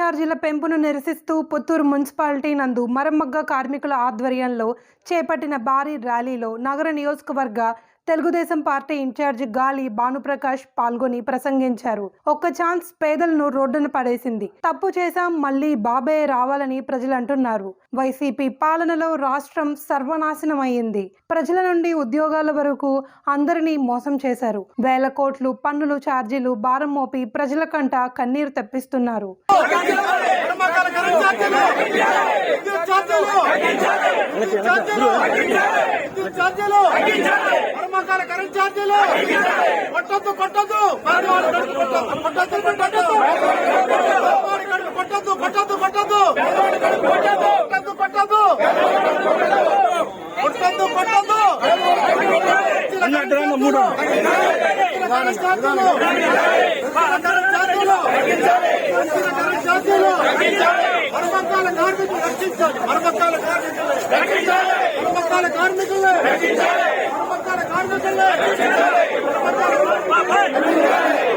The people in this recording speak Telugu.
ఛార్జీల పెంపును నిరసిస్తూ పుత్తూరు మున్సిపాలిటీ నందు మరమ్మగ్గ కార్మికుల ఆధ్వర్యంలో చేపట్టిన భారీ ర్యాలీలో నగర నియోజకవర్గ తెలుగుదేశం పార్టీ ఇన్ఛార్జి గాలి భానుప్రకాష్ పాల్గొని ప్రసంగించారు. ఒక్క ఛాన్స్ పేదలను రోడ్డున పడేసింది. తప్పు చేశాం మళ్ళీ బాబే రావాలని ప్రజలు అంటున్నారు వైసీపీ పాలనలో రాష్ట్రం సర్వనాశనం అయ్యింది ప్రజల నుండి ఉద్యోగాల వరకు అందరినీ మోసం చేశారు. వేల కోట్లు పన్నులు ఛార్జీలు భారం మోపి ప్రజల కంట కన్నీరు తెప్పిస్తున్నారు. కరెంట్ ఛార్జీలు. కర్మకాల కరెంట్ ఛార్జీలు. కొట్టద్దు కొట్టద్దు. కొట్టద్దు కొట్టద్దు కొట్టద్దు. కొట్టద్దు కొట్టద్దు కొట్టద్దు. కొట్టద్దు. కొట్టద్దు కొట్టద్దు. కొట్టద్దు మూడు. ఛార్జీలు. ఛార్జీలు. మరమకాల కార్మికులు రక్షించాలి. మరమకాల కార్మికులు. మరమకాల కార్మికులు. మరమకాల కార్మికులు. మరమకాల కార్మికులు.